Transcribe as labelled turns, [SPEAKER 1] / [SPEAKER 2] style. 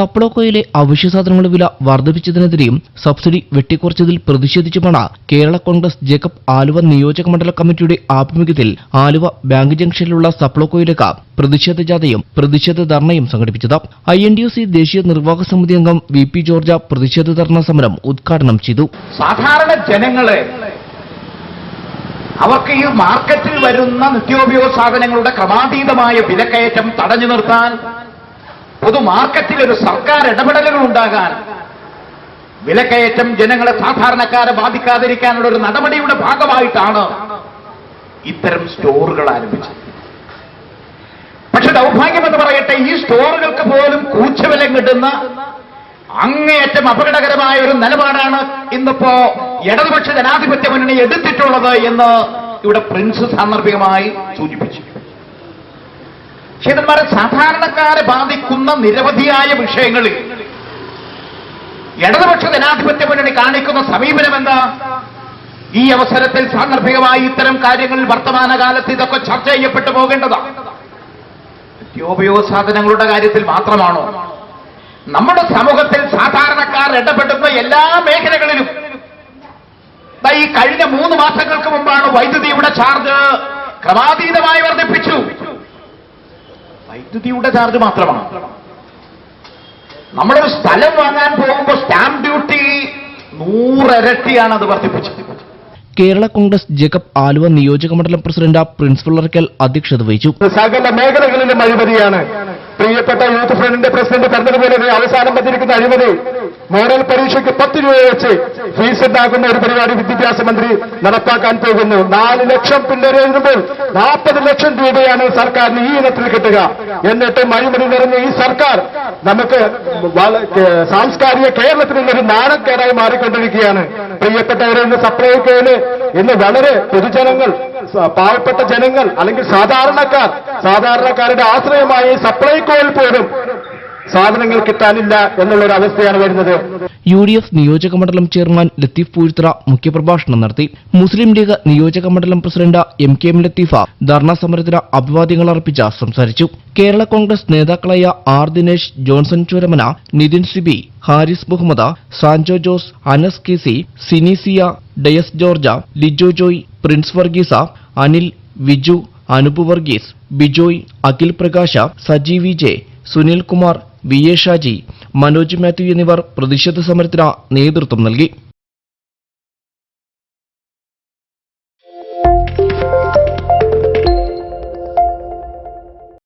[SPEAKER 1] സപ്ലോകോയിലെ അവശ്യ സാധനങ്ങളുടെ വില വർദ്ധിപ്പിച്ചതിനെതിരെയും സബ്സിഡി വെട്ടിക്കുറച്ചതിൽ പ്രതിഷേധിച്ചുമാണ് കേരള കോൺഗ്രസ് ജേക്കബ് ആലുവ നിയോജക മണ്ഡല കമ്മിറ്റിയുടെ ആഭിമുഖ്യത്തിൽ ആലുവ ബാങ്ക് ജംഗ്ഷനിലുള്ള സപ്ലോക്കോയിലേക്ക് പ്രതിഷേധ ജാഥയും പ്രതിഷേധ ധർണയും സംഘടിപ്പിച്ചത്. ഐ എൻ ഡി സി ദേശീയ നിർവാഹക സമിതി അംഗം വി പി ജോർജ പ്രതിഷേധ ധർണ സമരം ഉദ്ഘാടനം ചെയ്തു.
[SPEAKER 2] സാധാരണ ജനങ്ങളെ അവർക്ക് ഈ മാർക്കറ്റിൽ വരുന്ന നിത്യോപയോഗ സാധനങ്ങളുടെ ക്രമാതീതമായ വിലക്കയറ്റം തടഞ്ഞു നിർത്താൻ പൊതു മാർക്കറ്റിൽ ഒരു സർക്കാർ ഇടപെടലുകൾ ഉണ്ടാകാൻ വിലക്കയറ്റം ജനങ്ങളെ സാധാരണക്കാരെ ബാധിക്കാതിരിക്കാനുള്ള ഒരു നടപടിയുടെ ഭാഗമായിട്ടാണ് ഇത്തരം സ്റ്റോറുകൾ ആരംഭിച്ചത്. പക്ഷെ ദൗർഭാഗ്യമെന്ന് പറയട്ടെ ഈ സ്റ്റോറുകൾക്ക് പോലും കൂച്ചവിലം കിട്ടുന്ന അങ്ങേയറ്റം അപകടകരമായ ഒരു നിലപാടാണ് ഇന്നിപ്പോ ഇടതുപക്ഷ ജനാധിപത്യ മുന്നണി എടുത്തിട്ടുള്ളത് എന്ന് ഇവിടെ പ്രിൻസ് സാന്ദർഭികമായി സൂചിപ്പിച്ചു. ചേതന്മാരെ സാധാരണക്കാരെ ബാധിക്കുന്ന നിരവധിയായ വിഷയങ്ങളിൽ ഇടതുപക്ഷ ജനാധിപത്യ മുന്നണി കാണിക്കുന്ന സമീപനം എന്താ ഈ അവസരത്തിൽ സാന്ദർഭികമായി ഇത്തരം കാര്യങ്ങളിൽ വർത്തമാനകാലത്ത് ഇതൊക്കെ ചർച്ച ചെയ്യപ്പെട്ടു പോകേണ്ടതാണ് നിത്യോപയോഗ സാധനങ്ങളുടെ കാര്യത്തിൽ മാത്രമാണോ? നമ്മുടെ സമൂഹത്തിൽ സാധാരണക്കാർ ഇടപെടുന്ന എല്ലാ മേഖലകളിലും. ഈ കഴിഞ്ഞ മൂന്ന് മാസങ്ങൾക്ക് മുമ്പാണ് വൈദ്യുതിയുടെ ചാർജ് ക്രമാതീതമായി വർദ്ധിപ്പിച്ചു. വൈദ്യുതിയുടെ ചാർജ് മാത്രമാണ്. നമ്മളൊരു സ്ഥലം വാങ്ങാൻ പോകുമ്പോൾ സ്റ്റാമ്പ് ഡ്യൂട്ടി നൂറരട്ടിയാണ് അത് വർദ്ധിപ്പിച്ചത്.
[SPEAKER 1] കേരള കോൺഗ്രസ് ജേക്കബ് ആലുവ നിയോജക മണ്ഡലം പ്രസിഡന്റ് പ്രിൻസ് പിള്ളർക്കൽ അധ്യക്ഷത വഹിച്ചു.
[SPEAKER 3] സകല മേഖലകളിലും അഴിമതിയാണ്. പ്രിയപ്പെട്ട യൂത്ത് ഫ്രണ്ടിന്റെ പ്രസിഡന്റ് പറഞ്ഞതുപോലെ അവസാനം വന്നിരിക്കുന്ന അഴിമതി. മോഡൽ പരീക്ഷയ്ക്ക് പത്ത് രൂപ വെച്ച് ഫീസ് ഉണ്ടാക്കുന്ന ഒരു പരിപാടി വിദ്യാഭ്യാസ മന്ത്രി നടപ്പാക്കാൻ പോകുന്നു. നാല് ലക്ഷം പിള്ളേരെ എഴുതുമ്പോൾ നാൽപ്പത് ലക്ഷം രൂപയാണ് സർക്കാരിന് ഈ ഇനത്തിൽ കിട്ടുക. എന്നിട്ട് അഴിമതി നിറഞ്ഞ ഈ സർക്കാർ നമുക്ക് സാംസ്കാരിക കേരളത്തിനുള്ളൊരു നാണക്കേടായി മാറിക്കൊണ്ടിരിക്കുകയാണ്. പ്രിയപ്പെട്ടവരെ ഇന്ന് സപ്ലൈകോയിൽ ഇന്ന് വളരെ പൊതുജനങ്ങൾ പാവപ്പെട്ട ജനങ്ങൾ അല്ലെങ്കിൽ സാധാരണക്കാർ സാധാരണക്കാരുടെ ആശ്രയമായി സപ്ലൈകോയിൽ പോലും സാധനങ്ങൾ കിട്ടാനില്ല എന്നുള്ളൊരു അവസ്ഥയാണ് വരുന്നത്.
[SPEAKER 1] യു ഡി എഫ് നിയോജക മണ്ഡലം ചെയർമാൻ ലത്തീഫ് പൂഴ്ത്തറ മുഖ്യപ്രഭാഷണം നടത്തി. മുസ്ലിം ലീഗ് നിയോജക മണ്ഡലം president M K M Latheef dharna സമരത്തിന് അഭിവാദ്യങ്ങൾ അർപ്പിച്ച സംസാരിച്ചു. കേരള കോൺഗ്രസ് നേതാക്കളായ R Dinesh Johnson Chooramana Nithin Siby Haris Muhammad Sanjo Jose Anas K C സിനിസിയ Dias George Lijo Joy Prince Varghese Anil Viju Anup Varghese Bijoy Akhil Prakash Saji V J Sunil Kumar V A Shaji Manoj Mathew എന്നിവർ പ്രതിഷേധ സമരത്തിന് നേതൃത്വം നൽകി.